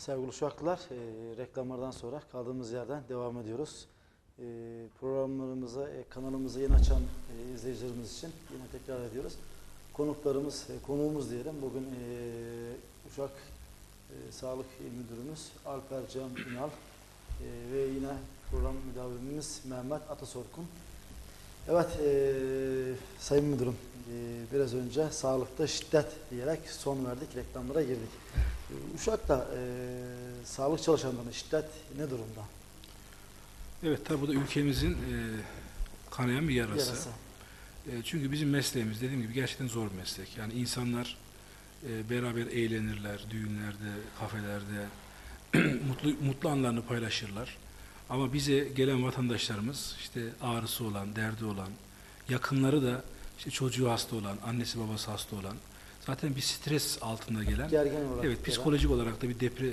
Sevgili uşaklar, e, reklamlardan sonra kaldığımız yerden devam ediyoruz. E, programlarımıza, e, kanalımızı yeni açan e, izleyicilerimiz için yine tekrar ediyoruz. Konuklarımız, e, konuğumuz diyelim. Bugün e, Uşak e, Sağlık Müdürümüz Alper Can Ünal e, ve yine program müdavimimiz Mehmet Atasorkun. Evet, e, Sayın Müdürüm, e, biraz önce sağlıkta şiddet diyerek son verdik, reklamlara girdik. Uşak'ta e, sağlık çalışanlarının şiddet ne durumda? Evet tabi bu da ülkemizin e, kanayan bir yarası. Yarası. E, çünkü bizim mesleğimiz dediğim gibi gerçekten zor bir meslek. Yani insanlar e, beraber eğlenirler, düğünlerde, kafelerde, mutlu mutlu anlarını paylaşırlar. Ama bize gelen vatandaşlarımız işte ağrısı olan, derdi olan, yakınları da işte çocuğu hasta olan, annesi babası hasta olan, zaten bir stres altında gelen, Gergin olarak. evet gelen- psikolojik olarak da bir depre, e,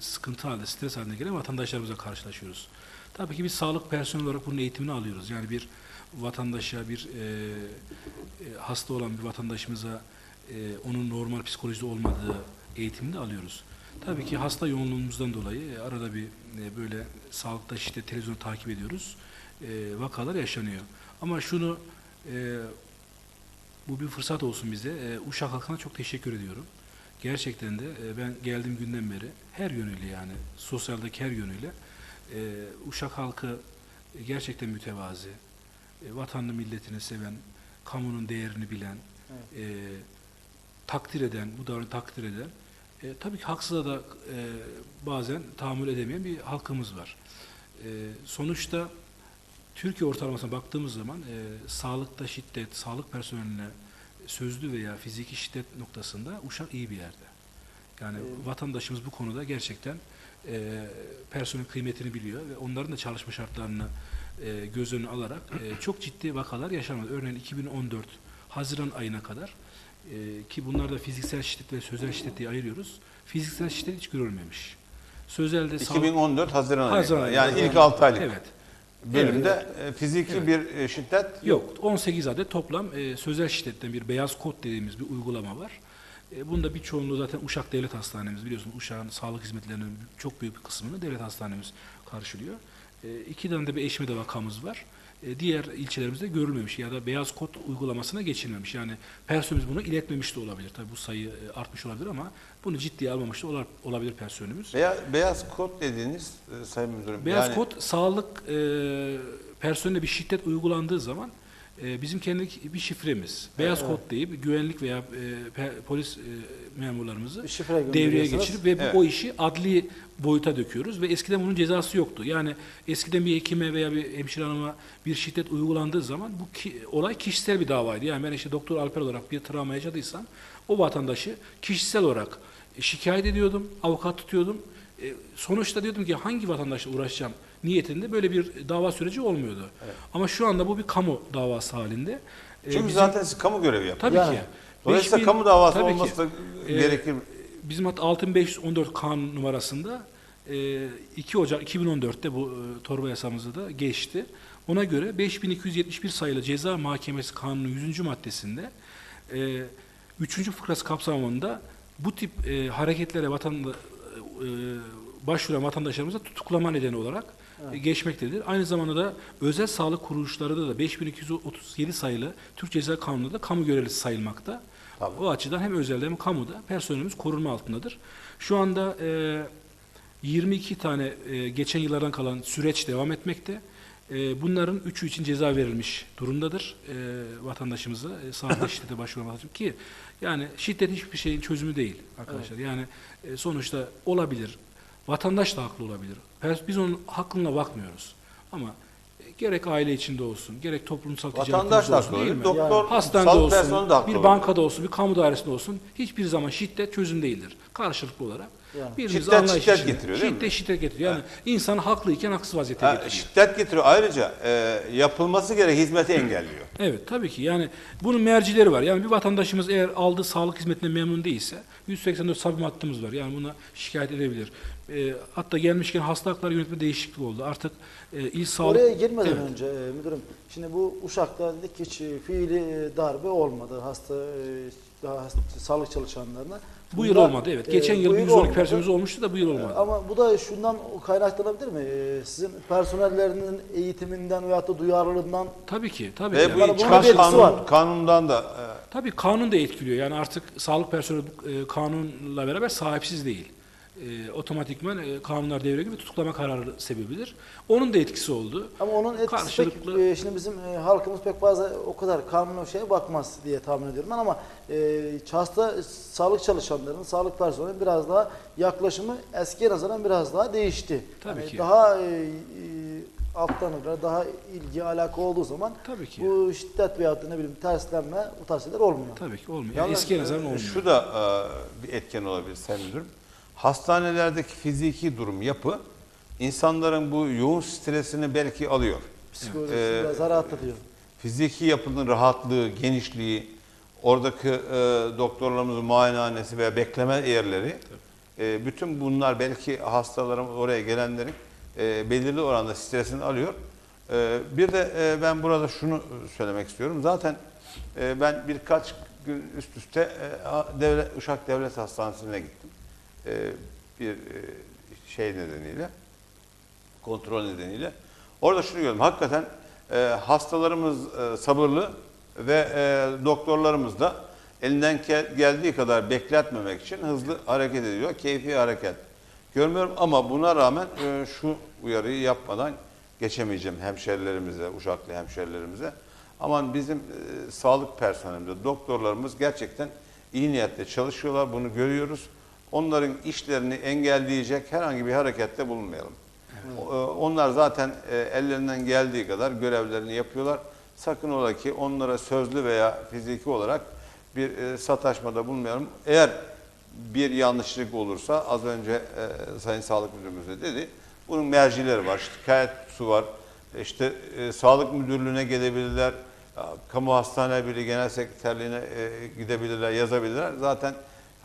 sıkıntı halinde, stres halinde gelen vatandaşlarımızla karşılaşıyoruz. Tabii ki biz sağlık personeli olarak bunun eğitimini alıyoruz. Yani bir vatandaşa, bir e, e, hasta olan bir vatandaşımıza e, onun normal psikolojide olmadığı eğitimini de alıyoruz. Tabii ki hasta yoğunluğumuzdan dolayı e, arada bir e, böyle sağlıkta işte televizyonu takip ediyoruz. E, vakalar yaşanıyor. Ama şunu e, bu bir fırsat olsun bize. E, Uşak halkına çok teşekkür ediyorum. Gerçekten de e, ben geldiğim günden beri her yönüyle yani sosyaldeki her yönüyle e, Uşak halkı gerçekten mütevazi, e, vatanını milletini seven, kamunun değerini bilen, Evet. e, takdir eden, bu davranışı takdir eden, e, tabii ki haksıza da e, bazen tahammül edemeyen bir halkımız var. E, sonuçta Türkiye ortalamasına baktığımız zaman e, sağlıkta şiddet, sağlık personeline sözlü veya fiziki şiddet noktasında Uşak iyi bir yerde. Yani Evet. vatandaşımız bu konuda gerçekten e, personel kıymetini biliyor ve onların da çalışma şartlarını e, göz önüne alarak e, çok ciddi vakalar yaşanmadı. Örneğin 2014 Haziran ayına kadar e, ki bunlarda fiziksel şiddet ve sözel şiddet diye ayırıyoruz. Fiziksel şiddet hiç görülmemiş. Sözelde sağlık- 2014 Haziran ayı. Haziran ayı. Yani Haziran ilk 6 aylık Evet. Bölümde e, fiziki Evet. bir e, şiddet Yok. 18 adet toplam e, sözel şiddetten bir beyaz kod dediğimiz bir uygulama var. E, bunda bir çoğunluğu zaten Uşak Devlet Hastanemiz biliyorsun Uşak'ın sağlık hizmetlerinin çok büyük bir kısmını devlet hastanemiz karşılıyor. E, iki tane de bir eşmede vakamız var. E, diğer ilçelerimizde görülmemiş ya da beyaz kod uygulamasına geçilmemiş. Yani personelimiz bunu iletmemiş de olabilir. Tabii bu sayı e, artmış olabilir ama bunu ciddiye almamış da ola- olabilir personelimiz. Veya beyaz kod dediğiniz e, Sayın Müdürüm. Beyaz yani kod sağlık e, personeline bir şiddet uygulandığı zaman e, bizim kendi bir şifremiz. Beyaz Evet. kod deyip güvenlik veya e, polis e, memurlarımızı devreye geçirip ve bu- Evet. o işi adli boyuta döküyoruz ve eskiden bunun cezası yoktu. Yani eskiden bir hekime veya bir hemşire hanıma bir şiddet uygulandığı zaman bu ki, olay kişisel bir davaydı. Yani ben işte doktor Alper olarak bir travma yaşadıysam o vatandaşı kişisel olarak şikayet ediyordum, avukat tutuyordum. E, sonuçta diyordum ki hangi vatandaşla uğraşacağım niyetinde böyle bir dava süreci olmuyordu. Ama şu anda bu bir kamu davası halinde. E, çünkü bizim- zaten siz kamu görevi yapıyorsunuz. tabii Yani. ki. Dolayısıyla 5000 kamu davası tabii ki. olması da Ee, gerekir. Bizim hat 6514 kanun numarasında e, 2 Ocak 2014'te bu e, torba yasamızı da geçti. Ona göre 5271 sayılı Ceza Mahkemesi Kanunu 100. maddesinde e, 3. fıkrası kapsamında bu tip e, hareketlere vatanda, e, başvuran vatandaşlarımıza tutuklama nedeni olarak e, geçmektedir. Aynı zamanda da özel sağlık kuruluşlarında da 5237 sayılı Türk Ceza Kanunu'nda da kamu görevlisi sayılmakta. Tabii. O açıdan hem özelde hem kamuda personelimiz korunma altındadır. Şu anda e, 22 tane e, geçen yıllardan kalan süreç devam etmekte. E, bunların üçü için ceza verilmiş durumdadır e, vatandaşımıza. E, sağlıkta şiddete başvuran vatandaşım ki yani şiddet hiçbir şeyin çözümü değil arkadaşlar. Yani e, sonuçta olabilir. Vatandaş da haklı olabilir. Pers- Biz onun hakkına bakmıyoruz. Ama e, gerek aile içinde olsun, gerek toplumsal ticaret da olsun değil mi? Doktor, Hastanede sağlık personeli de olsun, haklı bir bankada olsun, bir kamu dairesinde olsun hiçbir zaman şiddet çözüm değildir. Karşılıklı olarak. Yani. Şiddet şiddet içinde- getiriyor değil mi? Şiddet şiddet getiriyor. Yani insan haklıyken haksız vaziyete Ha, getiriyor. şiddet getiriyor. Ayrıca e, yapılması gereken hizmeti engelliyor. Evet tabii ki yani bunun mercileri var. Yani bir vatandaşımız eğer aldığı sağlık hizmetinden memnun değilse 184 sabim hattımız var. Yani buna şikayet edebilir. Ee, hatta gelmişken hasta hakları yönetme değişikliği oldu. Artık e, il sağlık... Oraya girmeden Evet. önce e, müdürüm, şimdi bu Uşak'ta dedik hiç e, fiili e, darbe olmadı hasta, e, daha hasta- sağlık çalışanlarına. Bu yıl Bunda, olmadı evet. e, Geçen bu yıl bir yıl 112 olmadı. personelimiz olmuştu da bu yıl olmadı. Ama bu da şundan kaynaklanabilir mi? E, Sizin personellerinin eğitiminden veyahut da duyarlılığından Tabii ki. Tabii Ve ki. bunların bu çıkan kanun, var. kanundan da e, Tabii kanun da etkiliyor. Yani artık sağlık personeli e, kanunla beraber sahipsiz değil. E, otomatikman e, kanunlar devreye giriyor ve tutuklama kararı sebebidir. Onun da etkisi oldu. ama onun etkisi Karşılıklı- pek, e, şimdi bizim e, halkımız pek fazla o kadar kanuna şeye bakmaz diye tahmin ediyorum ben ama e, hasta sağlık çalışanlarının, sağlık personelinin biraz daha yaklaşımı eskiye nazaran biraz daha değişti. Tabii Yani ki. Daha e, e, alttan alır, daha ilgi alaka olduğu zaman Tabii ki. bu şiddet veyahut da ne bileyim terslenme bu tarz şeyler olmuyor. Tabii ki olmuyor. Yani Yalnız, eskiye nazaran olmuyor. Şu da e, bir etken olabilir Sayın Müdürüm. Hastanelerdeki fiziki durum, yapı insanların bu yoğun stresini belki alıyor. Psikolojisi Ee, biraz rahatlatıyor. Fiziki yapının rahatlığı, genişliği, oradaki e, doktorlarımızın muayenehanesi veya bekleme yerleri, e, bütün bunlar belki hastalarımız oraya gelenlerin e, belirli oranda stresini alıyor. E, bir de e, ben burada şunu söylemek istiyorum. Zaten e, ben birkaç gün üst üste e, devlet, Uşak Devlet Hastanesi'ne gittim. E, bir e, şey nedeniyle kontrol nedeniyle. Orada şunu gördüm. Hakikaten e, hastalarımız e, sabırlı ve e, doktorlarımız da elinden geldiği kadar bekletmemek için hızlı hareket ediyor. Keyfi hareket. Görmüyorum ama buna rağmen e, şu uyarıyı yapmadan geçemeyeceğim hemşerilerimize, Uşaklı hemşerilerimize. Aman bizim e, sağlık personelimiz, doktorlarımız gerçekten iyi niyetle çalışıyorlar. Bunu görüyoruz. Onların işlerini engelleyecek herhangi bir harekette bulunmayalım. O- e, Onlar zaten e, ellerinden geldiği kadar görevlerini yapıyorlar. Sakın ola ki onlara sözlü veya fiziki olarak bir e, sataşmada bulunmayalım. Eğer bir yanlışlık olursa az önce e, Sayın Sağlık Müdürümüz de dedi. Bunun mercileri var, şikayet su var. İşte Sağlık Müdürlüğü'ne gelebilirler. Kamu Hastane Birliği Genel Sekreterliğine gidebilirler, yazabilirler. Zaten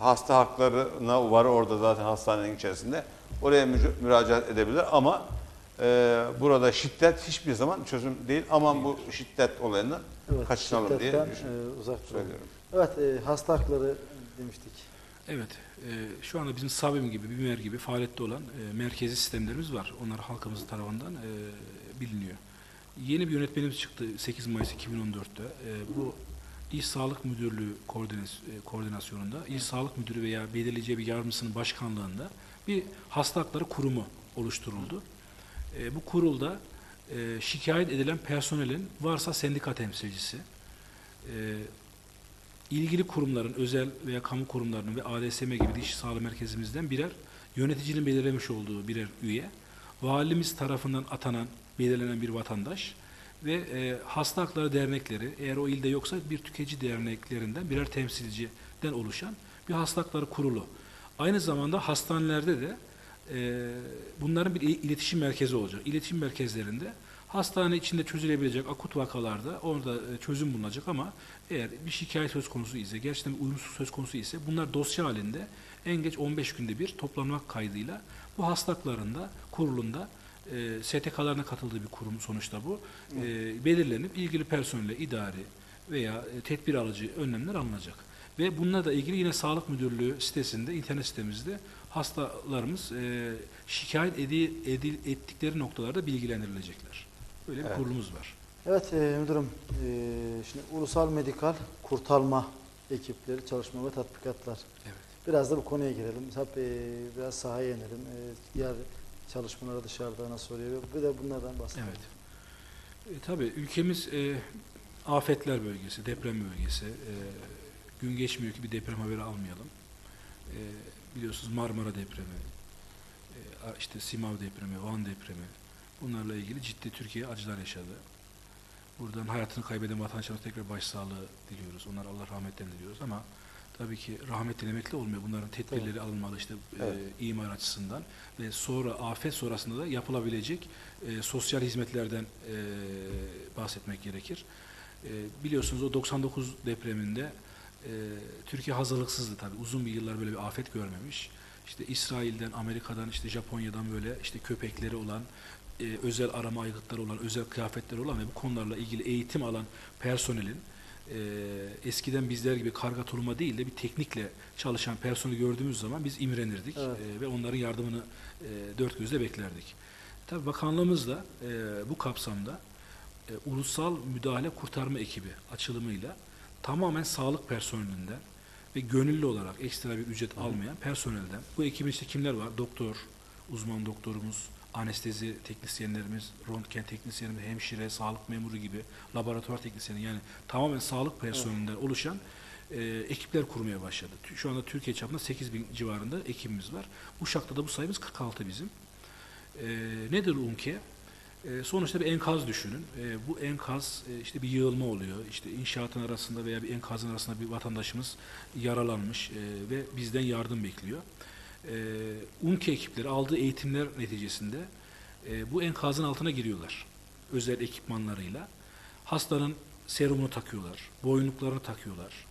hasta haklarına var orada zaten hastanenin içerisinde. Oraya müracaat edebilir ama e, burada şiddet hiçbir zaman çözüm değil. Aman bu şiddet olayından Evet, kaçınalım diye e, uzak duralım. söylüyorum. Evet, e, hasta hakları demiştik. Evet, e, şu anda bizim Sabim gibi, BİMER gibi faaliyette olan e, merkezi sistemlerimiz var. Onlar halkımız tarafından e, biliniyor. Yeni bir yönetmenimiz çıktı 8 Mayıs 2014'te. E, bu İl Sağlık Müdürlüğü e, koordinasyonunda, İl Sağlık Müdürü veya belirleyeceği bir yardımcısının başkanlığında bir hasta hakları kurumu oluşturuldu. E, bu kurulda e, şikayet edilen personelin varsa sendika temsilcisi, e, ilgili kurumların, özel veya kamu kurumlarının ve ADSM gibi diş sağlığı merkezimizden birer yöneticinin belirlemiş olduğu birer üye, valimiz tarafından atanan, belirlenen bir vatandaş ve e, hasta dernekleri, eğer o ilde yoksa bir tüketici derneklerinden birer temsilciden oluşan bir hasta hakları kurulu. Aynı zamanda hastanelerde de e, bunların bir il- iletişim merkezi olacak. İletişim merkezlerinde hastane içinde çözülebilecek akut vakalarda orada e, çözüm bulunacak ama eğer bir şikayet söz konusu ise, gerçekten bir uyumsuzluk söz konusu ise bunlar dosya halinde en geç 15 günde bir toplanmak kaydıyla bu hastaklarında, kurulunda e, STK'larına katıldığı bir kurum sonuçta bu. E, belirlenip ilgili personelle idari veya e, tedbir alıcı önlemler alınacak. Ve bununla da ilgili yine Sağlık Müdürlüğü sitesinde, internet sitemizde hastalarımız e, şikayet edi, edil, ettikleri noktalarda bilgilendirilecekler. Böyle bir Evet. kurulumuz var. Evet e, müdürüm, e, şimdi ulusal medikal kurtarma ekipleri, çalışma ve tatbikatlar. Evet. Biraz da bu konuya girelim. Hep e, biraz sahaya inelim. E, diğer çalışmaları dışarıda nasıl oluyor? Bir de bunlardan bahsedelim. Evet. E, tabii ülkemiz e, afetler bölgesi, deprem bölgesi. E, gün geçmiyor ki bir deprem haberi almayalım. E, biliyorsunuz Marmara depremi, e, işte Simav depremi, Van depremi, Bunlarla ilgili ciddi Türkiye acılar yaşadı. Buradan hayatını kaybeden vatandaşlarımıza tekrar başsağlığı diliyoruz. Onlara Allah rahmetten diliyoruz ama tabii ki rahmet dilemekle olmuyor. Bunların tedbirleri alınmalı işte Evet. e, imar açısından ve sonra afet sonrasında da yapılabilecek e, sosyal hizmetlerden e, bahsetmek gerekir. E, biliyorsunuz o 99 depreminde e, Türkiye hazırlıksızdı tabii. Uzun bir yıllar böyle bir afet görmemiş. İşte İsrail'den, Amerika'dan, işte Japonya'dan böyle işte köpekleri olan, e, özel arama aygıtları olan, özel kıyafetleri olan ve bu konularla ilgili eğitim alan personelin e, eskiden bizler gibi karga tuluma değil de bir teknikle çalışan personeli gördüğümüz zaman biz imrenirdik Evet. e, ve onların yardımını e, dört gözle beklerdik. Tabii bakanlığımız da e, bu kapsamda e, ulusal müdahale kurtarma ekibi açılımıyla tamamen sağlık personelinden ve gönüllü olarak ekstra bir ücret almayan personelden. Bu ekibin işte kimler var? Doktor, uzman doktorumuz, anestezi teknisyenlerimiz, röntgen teknisyenimiz, hemşire, sağlık memuru gibi, laboratuvar teknisyeni yani tamamen sağlık personelinden oluşan e, ekipler kurmaya başladı. Şu anda Türkiye çapında 8 bin civarında ekibimiz var. Uşak'ta da bu sayımız 46 bizim. E, nedir UMKE? E, sonuçta bir enkaz düşünün. E, bu enkaz e, işte bir yığılma oluyor. İşte inşaatın arasında veya bir enkazın arasında bir vatandaşımız yaralanmış e, ve bizden yardım bekliyor. E, UMKE ekipleri aldığı eğitimler neticesinde e, bu enkazın altına giriyorlar. Özel ekipmanlarıyla. Hastanın serumunu takıyorlar, boyunluklarını takıyorlar.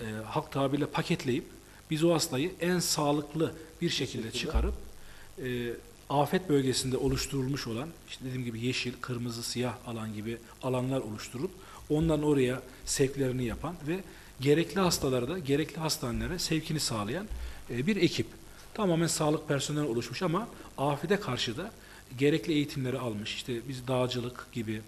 E, halk tabirle paketleyip biz o hastayı en sağlıklı bir şekilde çıkarıp e, afet bölgesinde oluşturulmuş olan işte dediğim gibi yeşil, kırmızı, siyah alan gibi alanlar oluşturup onların oraya sevklerini yapan ve gerekli hastalara da gerekli hastanelere sevkini sağlayan e, bir ekip. Tamamen sağlık personeli oluşmuş ama afete karşı da gerekli eğitimleri almış. İşte biz dağcılık gibi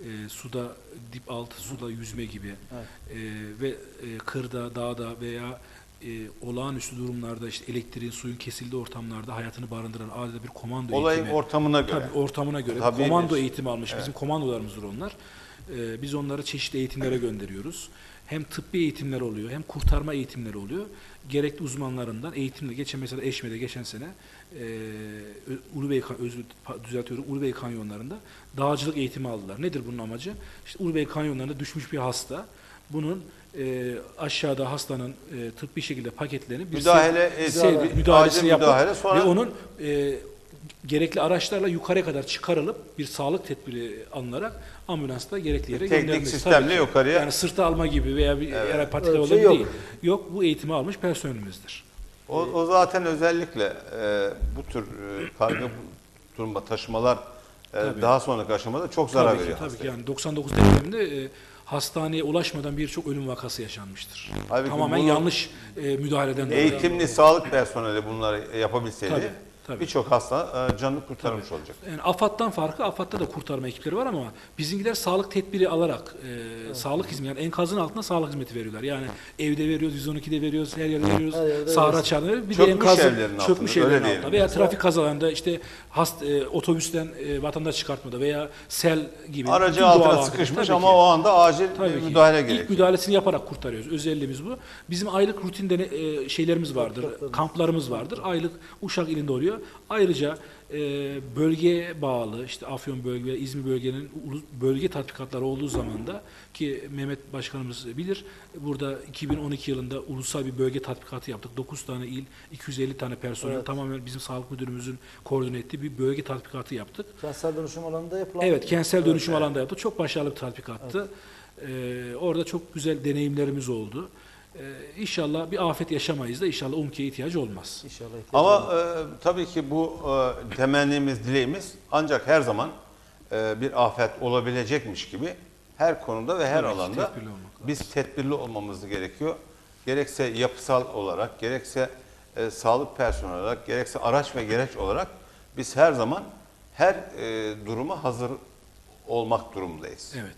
e, suda dip altı suda yüzme gibi Evet. e, ve e, kırda, dağda veya e, olağanüstü durumlarda işte elektriğin, suyun kesildiği ortamlarda hayatını barındıran adeta bir komando Olayın eğitimi. ortamına göre. Tabii ortamına göre Tabii komando bir- eğitimi almış. Bizim komandolarımızdır onlar. Ee, biz onları çeşitli eğitimlere gönderiyoruz. Hem tıbbi eğitimler oluyor, hem kurtarma eğitimleri oluyor. Gerekli uzmanlarından eğitimle geçen mesela Eşme'de geçen sene e, Ulubey özür düzeltiyorum Ulubey kanyonlarında dağcılık eğitimi aldılar. Nedir bunun amacı? İşte Ulubey kanyonlarında düşmüş bir hasta. Bunun e, aşağıda hastanın e, tıbbi şekilde paketlenip bir Müdahale, sev- müdahalesini yapıp müdahale, sonra- ve onun e, gerekli araçlarla yukarıya kadar çıkarılıp bir sağlık tedbiri alınarak ambulansla gerekli yere Teknik gönderilmesi. sistemle Tabii ki. yukarıya- Yani sırta alma gibi veya bir Evet. Öyle bir yolda şey yok. değil. Yok bu eğitimi almış personelimizdir. O, o zaten özellikle e, bu tür e, karga durma taşımalar e, Tabii. daha sonraki aşamada çok zarar tabii ki, veriyor tabii ki hastaya. yani 99 depreminde e, hastaneye ulaşmadan birçok ölüm vakası yaşanmıştır. Halbuki Tamamen bunu- yanlış e, müdahaleden dolayı. Eğitimli sağlık personeli bunları yapabilseydi tabii. Birçok hasta e, canını kurtarmış olacak. Yani AFAD'dan farkı AFAD'da da kurtarma ekipleri var ama bizimkiler sağlık tedbiri alarak e, sağlık hizmeti yani enkazın altında sağlık hizmeti veriyorlar. Yani evde veriyoruz, 112'de veriyoruz, her yerde veriyoruz. Her yerde Sahra çağında veriyoruz. Bir Çökmüş de enkazın evlerin çökmüş altında, öyle evlerin diyelim. altında veya trafik kazalarında işte hast, e, otobüsten e, vatandaş çıkartmada veya sel gibi Aracı doğal altına afetler sıkışmış tabii ama ki. o anda acil Tabii müdahale İlk gerekiyor. müdahalesini yaparak kurtarıyoruz. Özelliğimiz bu. Bizim aylık rutin dene- e, şeylerimiz vardır. Kamplarımız vardır. Aylık Uşak ilinde oluyor. Ayrıca e, bölgeye bağlı işte Afyon bölge ve İzmir bölgenin bölge tatbikatları olduğu zaman da ki Mehmet Başkanımız bilir burada 2012 yılında ulusal bir bölge tatbikatı yaptık. 9 tane il, 250 tane personel Evet. tamamen bizim sağlık müdürümüzün koordine ettiği bir bölge tatbikatı yaptık. Kentsel dönüşüm alanında yapılan Evet, kentsel dönüşüm Evet. alanda yaptık. Çok başarılı bir tatbikattı. Ee, orada çok güzel deneyimlerimiz oldu. Ee, inşallah bir afet yaşamayız da inşallah UMKE'ye ihtiyacı olmaz. İnşallah. ihtiyaç Ama e, tabii ki bu e, temennimiz, dileğimiz ancak her zaman e, bir afet olabilecekmiş gibi her konuda ve her Tabii alanda tedbirli biz tedbirli olmamız gerekiyor. Gerekse yapısal olarak, gerekse e, sağlık personeli olarak, gerekse araç ve gereç olarak biz her zaman her e, duruma hazır olmak durumundayız. Evet.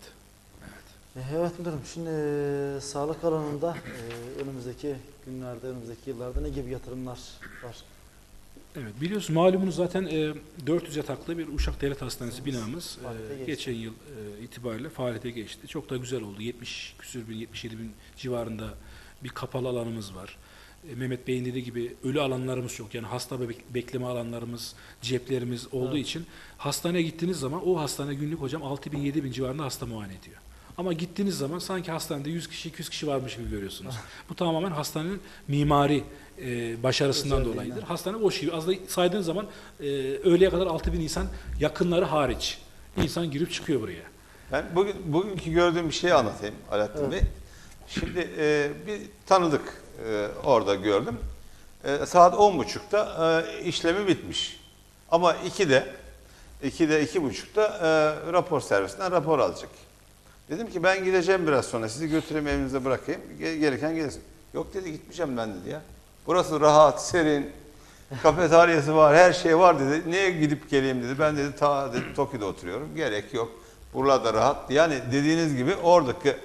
Evet müdürüm, şimdi e, sağlık alanında e, önümüzdeki günlerde, önümüzdeki yıllarda ne gibi yatırımlar var? Evet biliyorsun malumunuz zaten e, 400 yataklı bir Uşak Devlet Hastanesi binamız e, geçen yıl e, itibariyle faaliyete geçti. Çok da güzel oldu. 70 küsür bin, 77 bin civarında bir kapalı alanımız var. e, Mehmet Bey'in dediği gibi ölü alanlarımız çok. Yani hasta bebek- bekleme alanlarımız, ceplerimiz olduğu için hastaneye gittiğiniz zaman o hastane günlük hocam 6000 7000 civarında hasta muayene ediyor. Ama gittiğiniz zaman sanki hastanede 100 kişi 200 kişi varmış gibi görüyorsunuz. Bu tamamen hastanenin mimari e, başarısından dolayıdır. Hastane boş gibi. Az da saydığın zaman e, öğleye kadar 6000 insan yakınları hariç insan girip çıkıyor buraya. Ben bugün bugünkü gördüğüm bir şeyi anlatayım Alaaddin Bey. Şimdi e, bir tanıdık e, orada gördüm. E, saat 10.30'da e, işlemi bitmiş. Ama 2'de 2'de 2.30'da e, rapor servisinden rapor alacak. Dedim ki ben gideceğim biraz sonra sizi götüreyim evinize bırakayım. Ge- gereken gelsin. Yok dedi gitmeyeceğim ben dedi ya. Burası rahat, serin. Kafeteryası var, her şey var dedi. Niye gidip geleyim dedi. Ben dedi ta dedi, Tokyo'da oturuyorum. Gerek yok. Burada rahat. Yani dediğiniz gibi oradaki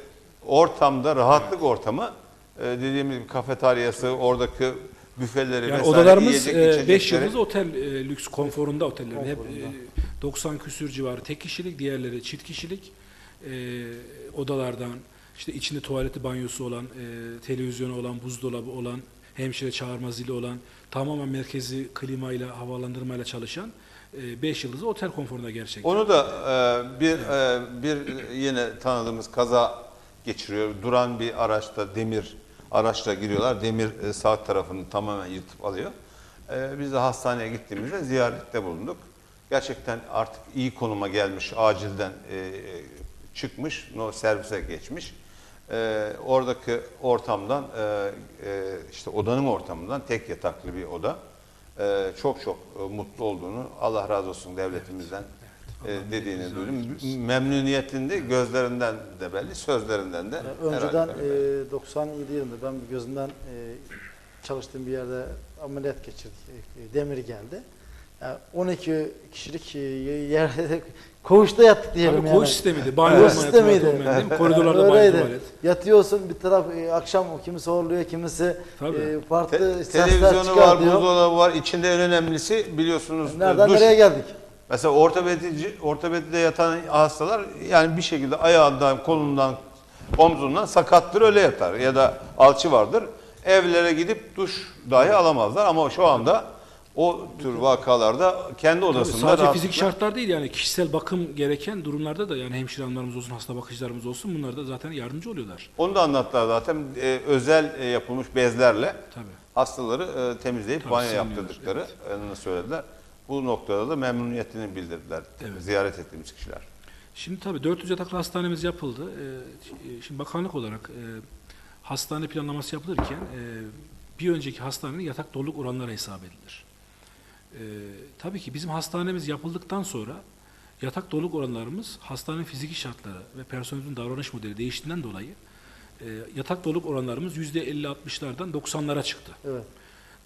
ortamda rahatlık ortamı e, dediğimiz gibi kafeteryası, oradaki büfeleri Yani vesaire odalarımız yiyecek, 5 içecekleri- yıldız otel e, lüks konforunda oteller. Hep e, 90 küsür civarı tek kişilik, diğerleri çift kişilik e, odalardan işte içinde tuvaleti, banyosu olan, e, televizyonu olan, buzdolabı olan, hemşire çağırma zili olan, tamamen merkezi klimayla, havalandırmayla çalışan 5 yıldızlı otel konforunda gerçekten. Onu da e, bir e, bir yine tanıdığımız kaza geçiriyor. Duran bir araçta demir araçla giriyorlar. Demir e, sağ tarafını tamamen yırtıp alıyor. E, biz de hastaneye gittiğimizde ziyarette bulunduk. Gerçekten artık iyi konuma gelmiş, acilden e, çıkmış, no servise geçmiş. E, oradaki ortamdan, e, e, işte odanın ortamından tek yataklı bir oda. Ee, çok çok e, mutlu olduğunu Allah razı olsun devletimizden e, Allah dediğini bize duydum. Memnuniyetinde gözlerinden de belli, sözlerinden de. Yani önceden e, 97 yılında ben gözümden e, çalıştığım bir yerde ameliyat geçirdik. E, e, demir geldi. Yani 12 kişilik e, yerde koğuşta yattık diyelim Tabii yani. koğuş sistemiydi. Banyo Koğuş sistemiydi. Koridorlarda banyo tuvalet. Yatıyorsun bir taraf e, akşam kimisi horluyor, kimisi Tabii. e, farklı Te- sesler televizyonu var, çıkartıyor. buzdolabı var. İçinde en önemlisi biliyorsunuz Nereden duş. nereye geldik? Mesela ortopedici, ortopedide yatan hastalar yani bir şekilde ayağından, kolundan, omzundan sakattır öyle yatar. Ya da alçı vardır. Evlere gidip duş dahi alamazlar ama şu anda o tür vakalarda kendi Tabii odasında sadece rahatlıkla- fizik şartlar değil yani kişisel bakım gereken durumlarda da yani hemşire hanımlarımız olsun, hasta bakıcılarımız olsun bunlar da zaten yardımcı oluyorlar. Onu da anlattılar zaten e, özel e, yapılmış bezlerle Tabii. hastaları e, temizleyip Tabii, banyo siliniyorlar, yaptırdıklarını söylediler. Bu noktada da memnuniyetini bildirdiler Evet. ziyaret ettiğimiz kişiler. Şimdi tabii 400 yataklı hastanemiz yapıldı. Ee, şimdi bakanlık olarak e, hastane planlaması yapılırken e, bir önceki hastanenin yatak doluluk oranları hesap edilir. E, tabii ki bizim hastanemiz yapıldıktan sonra yatak doluluk oranlarımız hastanenin fiziki şartları ve personelin davranış modeli değiştiğinden dolayı e, yatak doluluk oranlarımız %50-60'lardan 90'lara çıktı. Evet.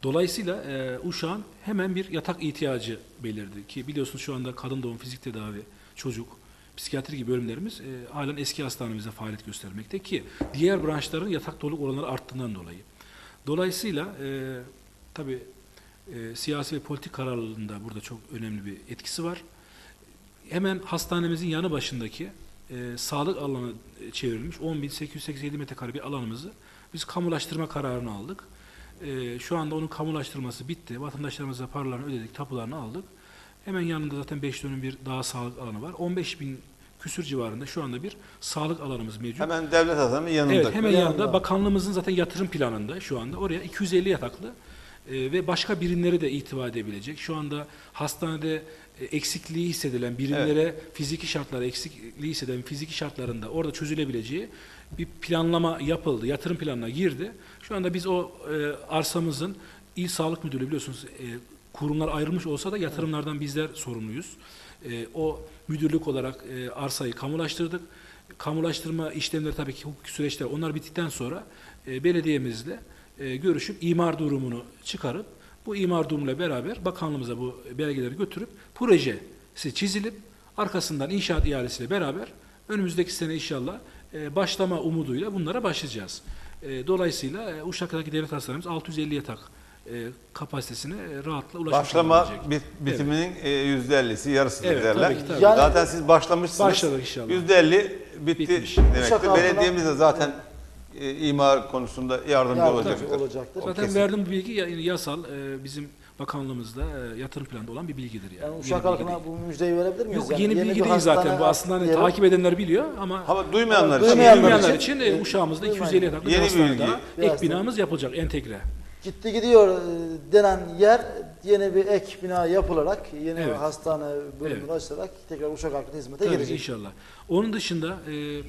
Dolayısıyla e, uşağın hemen bir yatak ihtiyacı belirdi ki biliyorsunuz şu anda kadın doğum, fizik tedavi, çocuk, psikiyatri gibi bölümlerimiz e, halen eski hastanemizde faaliyet göstermekte ki diğer branşların yatak doluluk oranları arttığından dolayı. Dolayısıyla e, tabii e, siyasi ve politik kararlılığında burada çok önemli bir etkisi var. Hemen hastanemizin yanı başındaki e, sağlık alanı e, çevrilmiş 10.887 metrekare bir alanımızı biz kamulaştırma kararını aldık. E, şu anda onun kamulaştırması bitti. Vatandaşlarımıza paralarını ödedik, tapularını aldık. Hemen yanında zaten 5 dönüm bir daha sağlık alanı var. 15 bin küsür civarında şu anda bir sağlık alanımız mevcut. Hemen devlet adamı yanında. Evet hemen Yanında. yanında bakanlığımızın zaten yatırım planında şu anda oraya 250 yataklı e, ve başka birimleri de itibar edebilecek. Şu anda hastanede e, eksikliği hissedilen birimlere fiziki şartlar eksikliği hissedilen fiziki şartlarında orada çözülebileceği bir planlama yapıldı. Yatırım planına girdi. Şu anda biz o e, arsamızın İl Sağlık Müdürlüğü biliyorsunuz e, kurumlar ayrılmış olsa da yatırımlardan bizler sorumluyuz. E, o müdürlük olarak e, arsayı kamulaştırdık. Kamulaştırma işlemleri tabii ki hukuki süreçler onlar bittikten sonra e, belediyemizle e, görüşüp imar durumunu çıkarıp bu imar durumuyla beraber bakanlığımıza bu belgeleri götürüp projesi çizilip arkasından inşaat ihalesiyle beraber önümüzdeki sene inşallah e, başlama umuduyla bunlara başlayacağız. E, dolayısıyla e, Uşak'taki devlet hastanemiz 650 yatak e, kapasitesine rahatla ulaşmış Başlama bit- bitiminin yüzde ellisi yarısı Evet, derler. tabii ki, tabii. Yani- Zaten siz başlamışsınız. Başladık inşallah. Yüzde elli bitti Bitmiş. demektir. Belediyemiz de zaten e, imar konusunda yardımcı Yardım olacaktır. olacaktır. Zaten kesin. verdiğim bu bilgi ya- yasal e, bizim bakanlığımızda e, yatırım planında olan bir bilgidir yani. Yani Yeni Uşak bir bilgi halkına bu müjdeyi verebilir miyiz? Yok Yani yeni, bilgi bir değil zaten. Bu aslında hani takip edenler biliyor ama Ama duymayanlar için duymayanlar duymayanlar için, için, e, e, Uşağımızda duymayan- 250 yataklı bir Yeni bilgi. Bir ek binamız yapılacak entegre. Gitti gidiyor denen yer yeni bir ek bina yapılarak yeni bir Evet. hastane bölümünü Evet. açılarak tekrar Uşak halkına hizmete Tabii girecek. inşallah. Onun dışında e,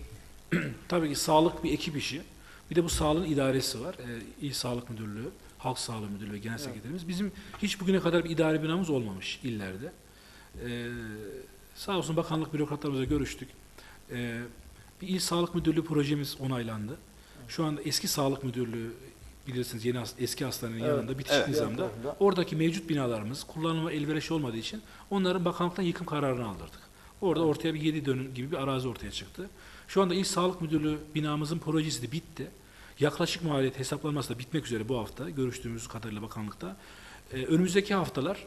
tabii ki sağlık bir ekip işi. Bir de bu sağlığın idaresi var. E, İl Sağlık Müdürlüğü, Halk Sağlığı Müdürlüğü ve Genel Sekreterimiz. Bizim hiç bugüne kadar bir idari binamız olmamış illerde. E, sağ olsun bakanlık bürokratlarımızla görüştük. E, bir İl Sağlık Müdürlüğü projemiz onaylandı. Şu anda eski Sağlık Müdürlüğü bilirsiniz yeni has- eski hastanenin Evet. yanında bitişik Evet. nizamda. Tarafında. Oradaki mevcut binalarımız kullanıma elverişli olmadığı için onların bakanlıktan yıkım kararını aldırdık. Orada ortaya bir 7 dönüm gibi bir arazi ortaya çıktı. Şu anda İl Sağlık Müdürlüğü binamızın projesi de bitti. Yaklaşık maliyet hesaplanması da bitmek üzere bu hafta görüştüğümüz kadarıyla bakanlıkta. Ee, önümüzdeki haftalar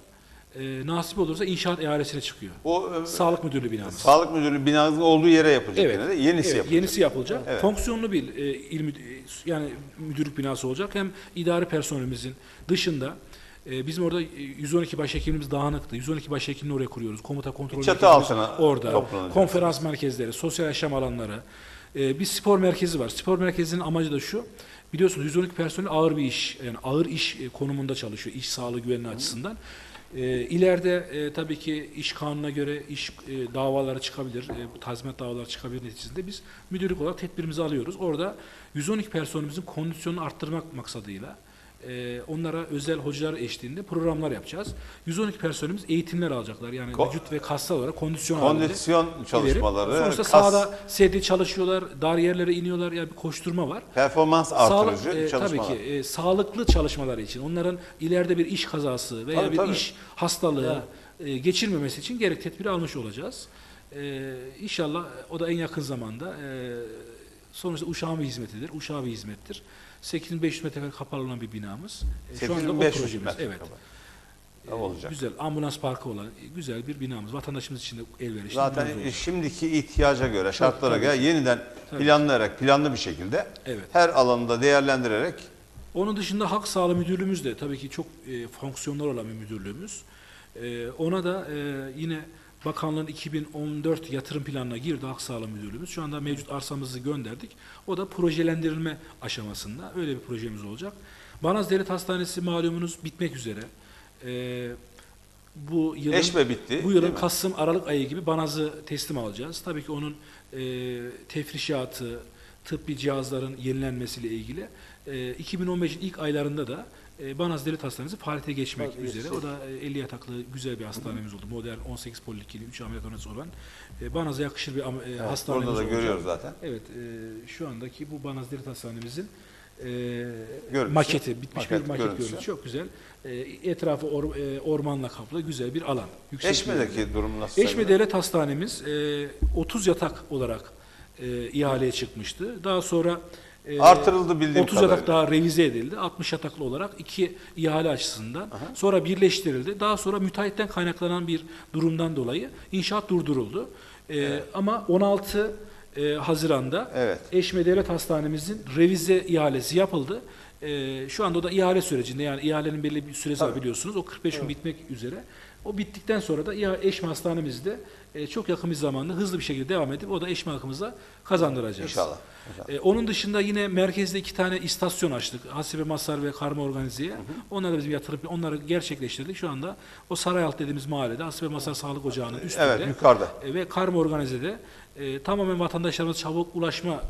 e, nasip olursa inşaat ihalesine çıkıyor. O e, Sağlık Müdürlüğü binamız. Sağlık Müdürlüğü binanızın olduğu yere yapılacak Evet. yine de yenisi evet, yapılacak. Yenisi yapılacak. Evet. Fonksiyonlu bir e, il müd- e, yani müdürlük binası olacak. Hem idari personelimizin dışında e, bizim orada e, 112 başhekimimiz dağınıktı. 112 başhekimini oraya kuruyoruz. Komuta kontrol Çatı altına orada. Konferans merkezleri, sosyal yaşam alanları. E, bir spor merkezi var. Spor merkezinin amacı da şu. Biliyorsunuz 112 personel ağır bir iş, yani ağır iş e, konumunda çalışıyor. iş sağlığı güvenliği açısından. E, ileride e, tabii ki iş kanununa göre iş e, davaları çıkabilir, e, tazminat davaları çıkabilir neticesinde biz müdürlük olarak tedbirimizi alıyoruz. Orada 112 personelimizin kondisyonunu arttırmak maksadıyla e, onlara özel hocalar eşliğinde programlar yapacağız. 112 personelimiz eğitimler alacaklar. Yani Ko- vücut ve kaslar olarak kondisyon Kondisyon çalışmaları, ileri. Sonuçta kas, sahada sedye çalışıyorlar, dar yerlere iniyorlar. Yani bir koşturma var. performans artırıcı Sağlık, e, tabii çalışmalar. ki e, sağlıklı çalışmaları için onların ileride bir iş kazası veya Tabii, bir tabii. iş hastalığı e, geçirmemesi için gerek tedbiri almış olacağız. E, inşallah o da en yakın zamanda e, sonuçta uşağın bir hizmetidir. Uşağı bir hizmettir. 8500 metrekare kapalı olan bir binamız. E, şu anda o 8500 projemiz. Evet. E, olacak. Güzel ambulans parkı olan e, güzel bir binamız. Vatandaşımız için de elverişli. Zaten binamız olacak. şimdiki ihtiyaca göre, şartlara tabii göre yeniden Tabii. planlayarak, planlı bir şekilde Evet. her alanda değerlendirerek Onun dışında Halk Sağlığı Müdürlüğümüz de tabii ki çok e, fonksiyonlar olan bir müdürlüğümüz. E, ona da e, yine bakanlığın 2014 yatırım planına girdi Halk Sağlığı Müdürlüğümüz. Şu anda mevcut arsamızı gönderdik. O da projelendirilme aşamasında. Öyle bir projemiz olacak. Banaz Devlet Hastanesi malumunuz bitmek üzere. E, bu yılın, Eşme bitti, Bu yılın? Kasım Aralık ayı gibi Banaz'ı teslim alacağız. Tabii ki onun e, tefrişatı, tıbbi cihazların yenilenmesiyle ilgili e, 2015'in ilk aylarında da e, Banaz Devlet Hastanesi faaliyete geçmek Faaliyete üzere. O da e, 50 yataklı güzel bir hastanemiz oldu. Modern 18 poliklinik 3 ameliyathanesi olan e, Banaz'a yakışır bir e, evet, hastanemiz burada da olacak. görüyoruz zaten. Evet, e, şu andaki bu Banaz Devlet Hastanemizin e, maketi, bitmiş maket bir maket görüntüsü. görüntüsü. Çok güzel. E, etrafı or- e, ormanla kaplı güzel bir alan. Yüksek bir. Eşme'deki durum nasıl? Eşme sayın Devlet Hastanemiz e, 30 yatak olarak e, ihaleye çıkmıştı. Daha sonra e, Artırıldı bildiğim 30 yatak kadarıyla. daha revize edildi. 60 yataklı olarak iki ihale açısından. Sonra birleştirildi. Daha sonra müteahhitten kaynaklanan bir durumdan dolayı inşaat durduruldu. E, Ama 16 e, Haziran'da Evet. Eşme Devlet Hastanemizin revize ihalesi yapıldı. E, şu anda o da ihale sürecinde yani ihalenin belli bir süresi var biliyorsunuz. O 45 gün bitmek üzere. O bittikten sonra da İHA Eşme Hastanemizde e, çok yakın bir zamanda hızlı bir şekilde devam edip o da Eşme halkımıza kazandıracağız. İnşallah. İnşallah. E, onun dışında yine merkezde iki tane istasyon açtık. Hasibe Masar ve Karma Organize'ye. Onlar da bizim yatırım, onları gerçekleştirdik. Şu anda o Sarayalt dediğimiz mahallede Hasibe Masar Sağlık Ocağı'nın üstünde Evet, yukarıda. e, ve Karma Organize'de e, tamamen vatandaşlarımıza çabuk ulaşma